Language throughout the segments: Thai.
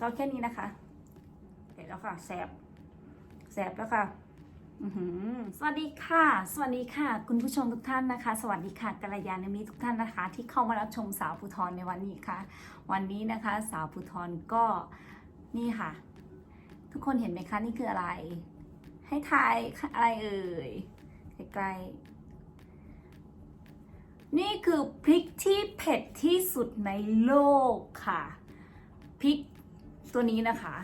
ก็แค่นี้นะคะเสร็จแล้วค่ะแสบแสบแล้วค่ะสวัสดีค่ะ สวัสดีค่ะ คุณผู้ชมทุกท่านนะคะ สวัสดีค่ะกัลยาณมิตรทุกท่านนะคะ ที่เข้ามารับชมสาวภูทรในวันนี้ค่ะ วันนี้นะคะ สาวภูทรก็นี่ค่ะ ทุกคนเห็นไหมคะนี่คืออะไร ให้ทายอะไรเอ่ยใกล้ๆนี่คือพริกที่เผ็ดที่สุดในโลกค่ะพริก ตัวนี้นะคะ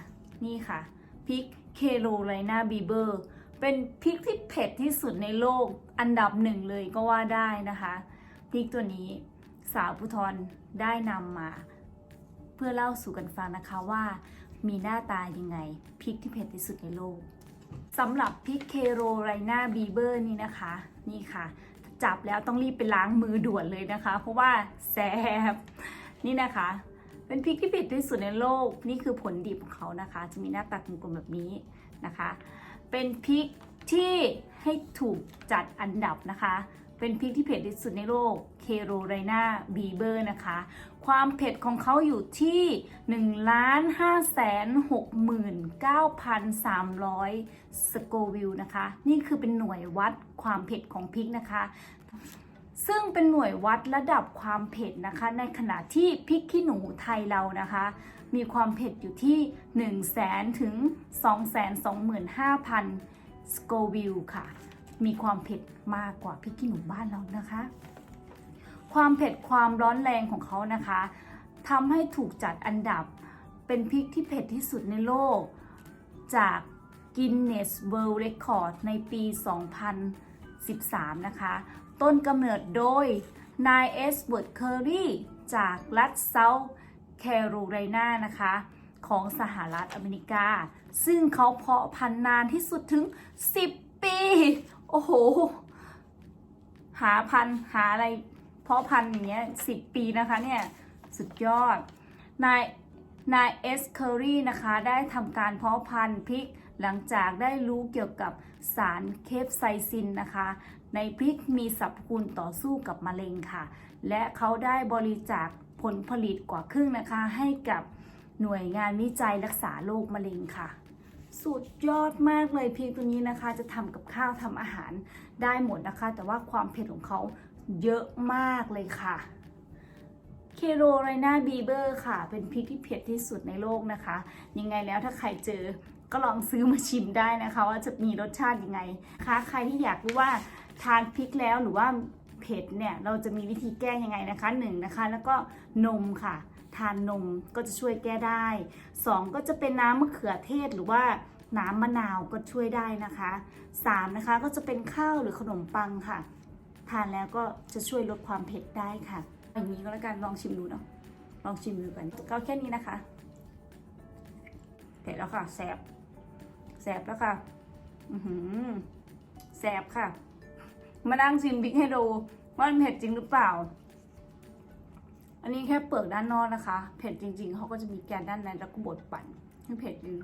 นี่ค่ะพริกเคโรไลนาบีเบอร์เป็นพริกที่เผ็ดที่สุดในโลกอันดับหนึ่งเลยก็ว่าได้นะคะพริกตัวนี้สาวพุทรได้นำมา เพื่อเล่าสู่กันฟังนะคะว่า มีหน้าตายังไงพริกที่เผ็ดที่สุดในโลกสำหรับพริกเคโรไลนาบีเบอร์นี่นะคะ นี่ค่ะ จับแล้วต้องรีบไปล้างมือด่วนเลยนะคะ เพราะว่าแสบนี่นะคะ เป็นพริกที่เผ็ดที่สุดในโลก นี่คือผลดิบของเขานะคะ จะมีหน้าตากลมๆแบบนี้นะคะ เป็นพริกที่ให้ถูกจัดอันดับนะคะ เป็นพริกที่เผ็ดที่สุดในโลก เคโรไลนาบีเบอร์นะคะ ความเผ็ดของเขาอยู่ที่1ล้าน5แสน69,300 สโกวิลนะคะ นี่คือเป็นหน่วยวัดความเผ็ดของพริกนะคะ ซึ่งเป็นหน่วยวัดระดับความเผ็ดนะคะ ในขณะที่พริกขี้หนูไทยเรานะคะ มีความเผ็ดอยู่ที่ 1 0 0 0 0แสนถึง225,000 สโกวิลค่ะ มีความเผ็ดมากกว่าพริกขี้หนูบ้านเรานะคะ ความเผ็ดความร้อนแรงของเขานะคะทำให้ถูกจัดอันดับเป็นพริกที่เผ็ดที่สุดในโลก จาก Guinness World Record ในปี 2013 นะคะ ต้นกำเนิดโดยนายเอสเวิร์ดเคอรี่จากรัฐเซาท์แคโรไลนานะคะ ของสหรัฐอเมริกา ซึ่งเขาเพาะพันธุ์นานที่สุดถึง 10 ปี โอ้โห หาพันธุ์หาอะไรเพาะพันธุ์อย่างเงี้ย10ปีนะคะเนี่ย สุดยอด นายนายเอสเคอรี่นะคะ ได้ทำการเพาะพันธุ์พริก หลังจากได้รู้เกี่ยวกับสารเคปไซซินนะคะ ในพริกมีสรรพคุณต่อสู้กับมะเร็งค่ะ และเขาได้บริจาคผลผลิตกว่าครึ่งนะคะ ให้กับหน่วยงานวิจัยรักษาโรคมะเร็งค่ะ สุดยอดมากเลยพริกตัวนี้นะคะ จะทำกับข้าวทำอาหารได้หมดนะคะ แต่ว่าความเผ็ดของเขาเยอะมากเลยค่ะเคโรไลนาบีเบอร์ค่ะ เป็นพริกที่เผ็ดที่สุดในโลกนะคะ ยังไงแล้วถ้าใครเจอ ก็ลองซื้อมาชิมได้นะคะ ว่าจะมีรสชาติยังไงคะใครที่อยากรู้ว่าทานพริกแล้วหรือว่าเผ็ดเนี่ยเราจะมีวิธีแก้ยังไงนะคะหนึ่งนะคะ แล้วก็นมค่ะ ทานนมก็จะช่วยแก้ได้สองก็จะเป็นน้ำมะเขือเทศหรือว่าน้ำมะนาวก็ช่วยได้นะคะสามนะคะก็จะเป็นข้าวหรือขนมปังค่ะ ทานแล้วก็จะช่วยลดความเผ็ดได้ค่ะอย่างนี้ก็แล้วกันลองชิมดูเนาะลองชิมดูกันก็แค่นี้นะคะเผ็ดแล้วค่ะแสบ แสบแล้วค่ะอือหือแสบค่ะ มานั่งชิมพริกให้ดูว่ามันเผ็ดจริงหรือเปล่า อันนี้แค่เปลือกด้านนอกนะคะ เผ็ดจริง ๆ เขาก็จะมีแกนด้านในแล้วก็บดปั่นให้เผ็ดจริง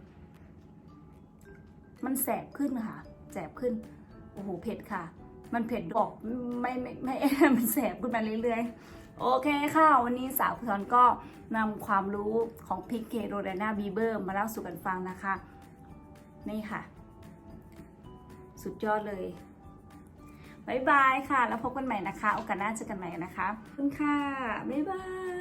มันแสบขึ้นค่ะ แสบขึ้น โอ้โห เผ็ดค่ะ มันเผ็ดออกไม่ไม่ไม่ มันแสบขึ้นมาเรื่อยๆ โอเคค่ะ วันนี้สาวพุทรก็นำความรู้ของพริกเกโรไดนาบีเบอร์มาเล่าสู่กันฟังนะคะ นี่ค่ะ สุดยอดเลยบายบายค่ะ แล้วพบกันใหม่นะคะ โอกาสหน้าเจอกันใหม่นะคะขอบคุณค่ะ บ๊ายบาย